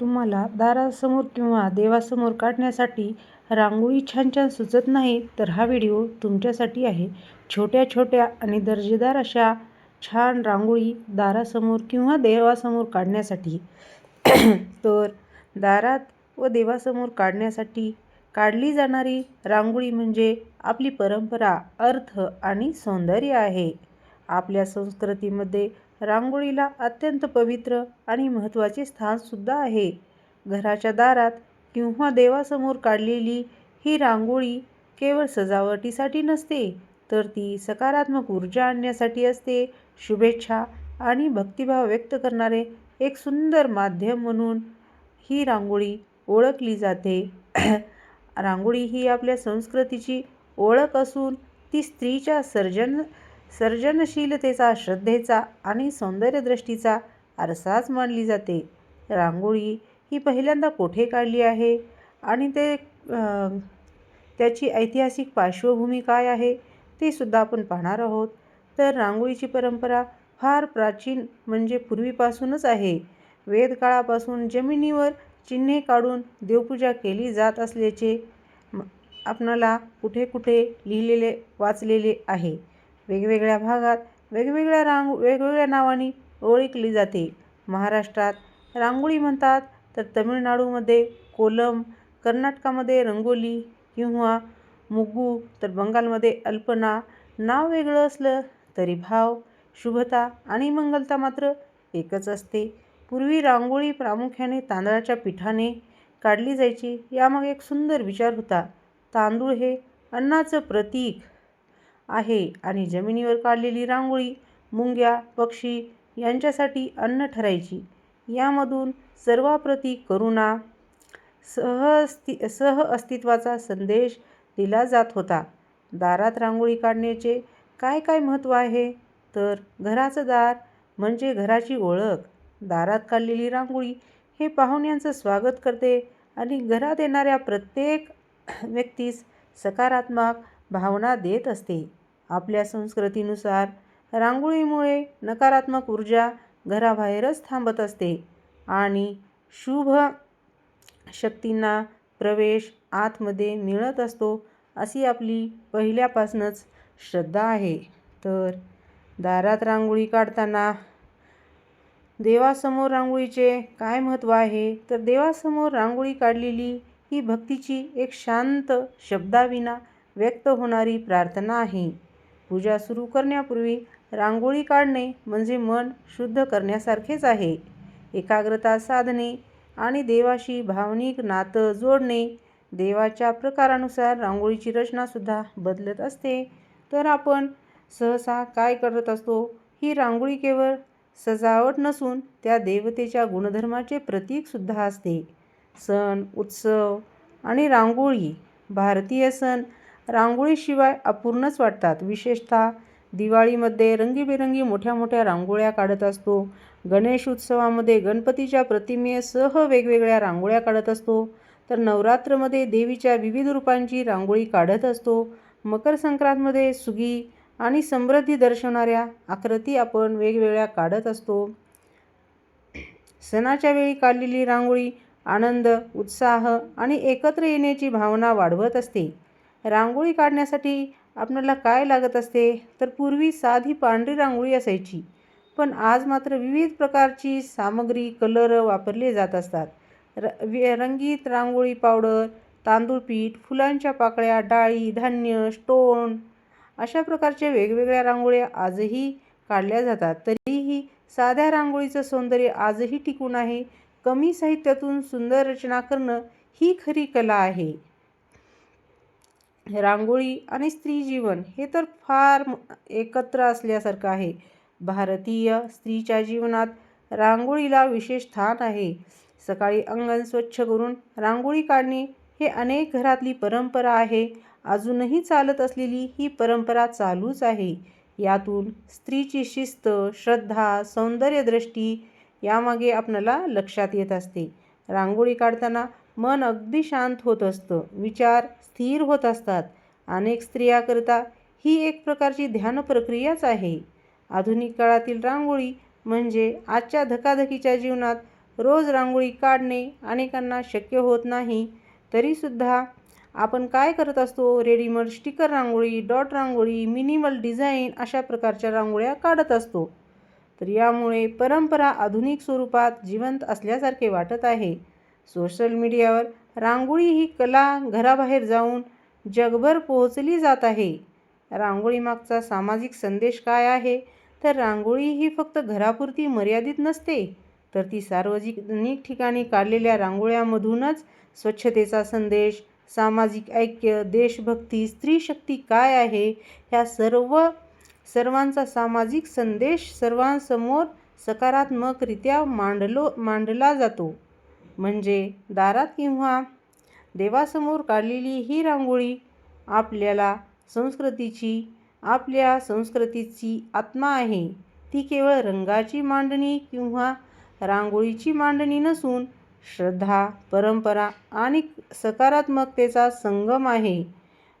तुम्हाला दारासमोर किंवा देवासमोर काढण्यासाठी रांगोळी छान छान सुचत नाही तर हा व्हिडिओ तुमच्यासाठी आहे. छोट्या छोट्या आणि दर्जेदार अशा छान रांगोळी दारासमोर किंवा देवासमोर काढण्यासाठी. तर दारात व देवासमोर काढण्यासाठी काढली जाणारी रांगोळी म्हणजे आपली परंपरा अर्थ आणि सौंदर्य आहे. आपल्या संस्कृतीमध्ये रांगोळीला अत्यंत पवित्र आणि महत्त्वाचे स्थानसुद्धा आहे. घराच्या दारात किंवा देवासमोर काढलेली ही रांगोळी केवळ सजावटीसाठी नसते तर ती सकारात्मक ऊर्जा आणण्यासाठी असते. शुभेच्छा आणि भक्तिभाव व्यक्त करणारे एक सुंदर माध्यम म्हणून ही रांगोळी ओळखली जाते. रांगोळी ही आपल्या संस्कृतीची ओळख असून ती स्त्रीच्या सर्जन सर्जनशीलतेचा श्रद्धेचा आणि सौंदर्यदृष्टीचा आरसाच मानली जाते. रांगोळी ही पहिल्यांदा कोठे काढली आहे आणि ते त्याची ऐतिहासिक पार्श्वभूमी काय आहे ते सुद्धा आपण पाहणार आहोत. तर रांगोळीची परंपरा फार प्राचीन म्हणजे पूर्वीपासूनच आहे. वेदकाळापासून जमिनीवर चिन्हे काढून देवपूजा केली जात असल्याचे आपणाला कुठे कुठे लिहिलेले वाचलेले आहे. वेगवेगळ्या भागात वेगवेगळ्या रांग वेगवेगळ्या नावाने ओळखली जाते. महाराष्ट्रात रांगोळी म्हणतात तर तमिळनाडूमध्ये कोलम कर्नाटकामध्ये रंगोली किंवा मुग्गू तर बंगालमध्ये अल्पना. नाव वेगळं असलं तरी भाव शुभता आणि मंगलता मात्र एकच असते. पूर्वी रांगोळी प्रामुख्याने तांदळाच्या पिठाने काढली जायची. यामागे एक सुंदर विचार होता. तांदूळ हे अन्नाचं प्रतीक आहे आणि जमिनीवर काढलेली रांगोळी मुंग्या पक्षी यांच्यासाठी अन्न ठरायची. यामधून सर्वाप्रती करुणा सहअस्ति सह अस्तित्वाचा संदेश दिला जात होता. दारात रांगोळी काढण्याचे काय काय महत्त्व आहे? तर घराचं दार म्हणजे घराची ओळख. दारात काढलेली रांगोळी हे पाहुण्यांचं स्वागत करते आणि घरात येणाऱ्या प्रत्येक व्यक्तीस सकारात्मक भावना देत असते. आपल्या संस्कृतीनुसार रांगोळीमुळे नकारात्मक ऊर्जा घराबाहेरच थांबत असते आणि शुभ शक्तींना प्रवेश आतमध्ये मिळत असतो अशी आपली पहिल्यापासूनच श्रद्धा आहे. तर दारात रांगोळी काढताना देवासमोर रांगोळीचे काय महत्त्व आहे? तर देवासमोर रांगोळी काढलेली ही भक्तीची एक शांत शब्दाविना व्यक्त होणारी प्रार्थना आहे. पूजा सुरू करण्यापूर्वी रांगोळी काढणे म्हणजे मन शुद्ध करण्यासारखेच आहे. एकाग्रता साधणे आणि देवाशी भावनिक नातं जोडणे देवाच्या प्रकारानुसार रांगोळीची रचनासुद्धा बदलत असते. तर आपण सहसा काय करत असतो? ही रांगोळी केवळ सजावट नसून त्या देवतेच्या गुणधर्माचे प्रतीकसुद्धा असते. सण उत्सव आणि रांगोळी भारतीय सण रांगोळीशिवाय अपूर्णच वाटतात. विशेषतः दिवाळीमध्ये रंगीबेरंगी मोठ्या मोठ्या रांगोळ्या काढत असतो. गणेश उत्सवामध्ये गणपतीच्या प्रतिमेसह वेगवेगळ्या रांगोळ्या काढत असतो. तर नवरात्रमध्ये देवीच्या विविध रूपांची रांगोळी काढत असतो. मकर संक्रांतमध्ये सुगी आणि समृद्धी दर्शवणाऱ्या आकृती आपण वेगवेगळ्या काढत असतो. सणाच्या वेळी काढलेली रांगोळी आनंद उत्साह आणि एकत्र येण्याची भावना वाढवत असते. रांगोळी काढण्यासाठी आपल्याला काय लागत असते? तर पूर्वी साधी पांढरी रांगोळी असायची. पण आज मात्र विविध प्रकारची सामग्री कलर वापरले जात असतात. र रंगीत रांगोळी पावडर तांदूळ पीठ फुलांच्या पाकळ्या डाळी धान्य स्टोन अशा प्रकारच्या वेगवेगळ्या रांगोळ्या आजही काढल्या जातात. तरीही साध्या रांगोळीचं सौंदर्य आजही टिकून आहे. कमी साहित्यातून सुंदर रचना करणं ही खरी कला आहे. रांगोळी आणि स्त्री जीवन हे तर फार एकत्र असल्यासारखं आहे. भारतीय स्त्रीच्या जीवनात रांगोळीला विशेष स्थान आहे. सकाळी अंगण स्वच्छ करून रांगोळी काढणे हे अनेक घरातली परंपरा आहे. अजूनही चालत असलेली ही परंपरा चालूच आहे. यातून स्त्रीची शिस्त श्रद्धा सौंदर्यदृष्टी यामागे आपणाला लक्षात येत असते. रांगोळी काढताना मन अगदी शांत होत असतं. विचार स्थिर होत असतात. अनेक स्त्रियाकरता ही एक प्रकारची ध्यान प्रक्रियाच आहे. आधुनिक काळातील रांगोळी म्हणजे आजच्या धकाधकीच्या जीवनात रोज रांगोळी काढणे अनेकांना शक्य होत नाही. तरीसुद्धा आपण काय करत असतो? Readymade sticker rangoli dot rangoli minimal design अशा प्रकारच्या रांगोळ्या काढत असतो. तर यामुळे परंपरा आधुनिक स्वरूपात जिवंत असल्यासारखे वाटत आहे. सोशल मीडियावर रांगोळी ही कला घराबाहेर जाऊन जगभर पोहोचली जात आहे. रांगोळीमागचा सामाजिक संदेश काय आहे? तर रांगोळी ही फक्त घरापुरती मर्यादित नसते तर ती सार्वजनिक ठिकाणी काढलेल्या रांगोळ्यामधूनच स्वच्छतेचा संदेश सामाजिक ऐक्य देशभक्ती स्त्रीशक्ती काय आहे? ह्या सर्व सर्वांचा सामाजिक संदेश सर्वांसमोर सकारात्मकरित्या मांडलो मांडला जातो. म्हणजे दारात किंवा देवासमोर काढलेली ही रांगोळी आपल्याला संस्कृतीची आपल्या संस्कृतीची आत्मा आहे. ती केवळ रंगाची मांडणी किंवा रांगोळीची मांडणी नसून श्रद्धा परंपरा आणि सकारात्मकतेचा संगम आहे.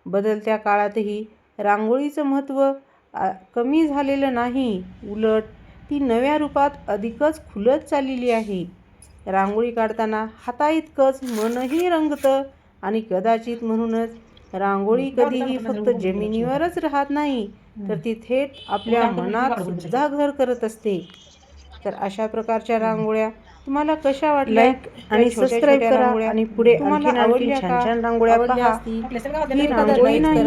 बदलत्या काळातही रांगोळीचं महत्त्व कमी झालेलं नाही. उलट ती नव्या रूपात अधिकच खुलत चाललेली आहे. रांगोळी काढताना हाताइतकंच मनही रंगतं आणि कदाचित म्हणूनच रांगोळी कधीही फक्त जमिनीवरच राहत नाही तर ती थेट आपल्या मनात सुद्धा घर करत असते. तर अशा प्रकारच्या रांगोळ्या तुम्हाला कशा वाटल्या आणि सबस्क्राईब करा आणि पुढे तुम्हाला आणखीन आणखीन आवडल्या छान रांगोळ्या पहा. ही रांगोळी नाही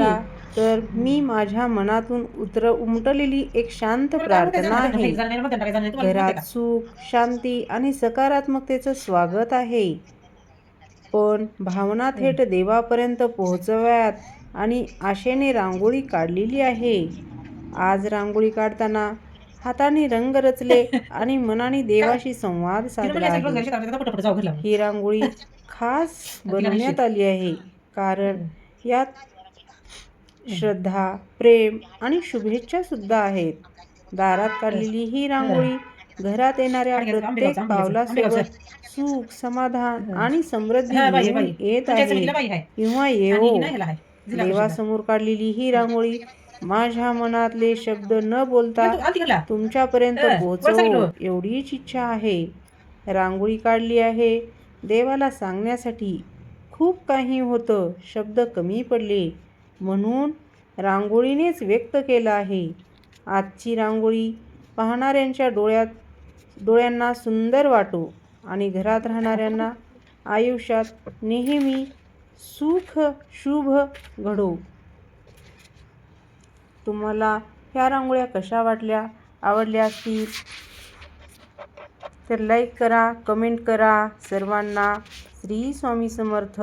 तर मी माझ्या मनातून उतर उमटलेली एक शांत प्रार्थना आहे. घरात सुख शांती आणि सकारात्मकतेचं स्वागत आहे. पण भावना थेट देवापर्यंत पोहोचव्यात आणि आशेने रांगोळी काढलेली आहे. आज रांगोळी काढताना हाताने रंग रचले आणि मनाने देवाशी संवाद साधला आहे. ही रांगोळी खास बनवण्यात आली आहे. कारण यात श्रद्धा प्रेम आणि शुभेच्छा सुद्धा आहेत. दारात काढलेली ही रांगोळी घरात येणाऱ्या प्रत्येक पावलासोबत सुख समाधान आणि समृद्धी येत आहे. किंवा येवो. देवासमोर काढलेली ही रांगोळी माझ्या मनातले शब्द न बोलता तुमच्यापर्यंत पोहोचव. एवढीच इच्छा आहे. रांगोळी काढली आहे. देवाला सांगण्यासाठी खूप काही होतं. शब्द कमी पडले. म्हणून रांगोळीनेच व्यक्त केलं आहे. आजची रांगोळी पाहणाऱ्यांच्या डोळ्यात डोळ्यांना सुंदर वाटो आणि घरात राहणाऱ्यांना आयुष्यात नेहमी सुख शुभ घडो. तुम्हाला ह्या रांगोळ्या कशा वाटल्या? आवडल्या असतील? तर लाईक करा कमेंट करा. सर्वांना श्री स्वामी समर्थ.